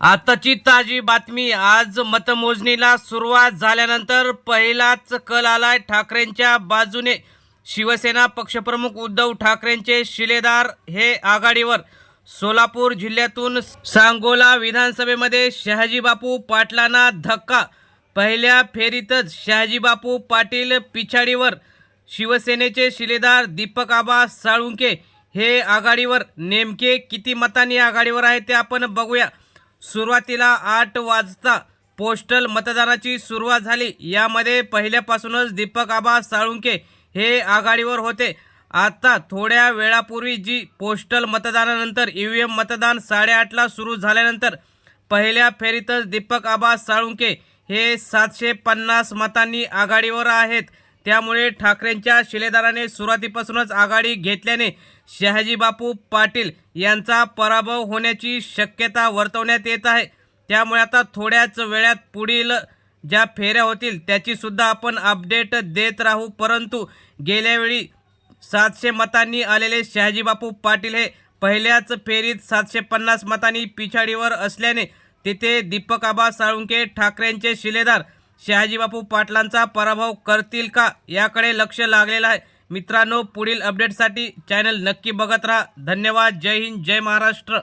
आताची ताजी बातमी आज मतमोजणीला सुरुवात झाल्यानंतर पहिलाच कल आलाय ठाकरेंच्या बाजूने. शिवसेना पक्षप्रमुख उद्धव ठाकरेंचे शिलेदार हे आघाडीवर. सोलापूर जिल्ह्यातून सांगोला विधानसभेमध्ये शहाजीबापू पाटलांना धक्का पहिल्या फेरीतच शहाजीबापू पाटील पिछाडीवर. शिवसेनेचे शिलेदार दीपक आबा साळुंके हे आघाडीवर. नेमके किती मतांनी आघाडीवर आहे ते आपण बघूया. सुरुवातीला आठ वाजता पोस्टल मतदानाची सुरुवात झाली. यामध्ये पहिल्यापासूनच दीपक आबा साळुंके हे आघाडीवर होते. आता थोड्या वेळापूर्वी जी पोस्टल मतदानानंतर ई व्ही एम मतदान साडेआठला सुरू झाल्यानंतर पहिल्या फेरीतच दीपक आबा साळुंके हे सातशे पन्नास मतांनी आघाडीवर आहेत. त्यामुळे ठाकरेंच्या शिलेदाराने सुरुवातीपासूनच आघाडी घेतल्याने शहाजीबापू पाटील यांचा पराभव होण्याची शक्यता वर्तवण्यात येत आहे. त्यामुळे आता थोड्याच वेळात पुढील ज्या फेऱ्या होतील त्याचीसुद्धा आपण अपडेट देत राहू. परंतु गेल्यावेळी सातशे मतांनी आलेले शहाजीबापू पाटील हे पहिल्याच फेरीत सातशे पन्नास मतांनी पिछाडीवर असल्याने तिथे दीपक आबा साळुंके ठाकरेंचे शिलेदार शहाजीबापू पाटलांचा पराभव करतील का? याकडे लक्ष लागलेलं आहे. मित्रांनो पुढील अपडेटसाठी चॅनल नक्की बघत राहा. धन्यवाद. जय हिंद. जय महाराष्ट्र.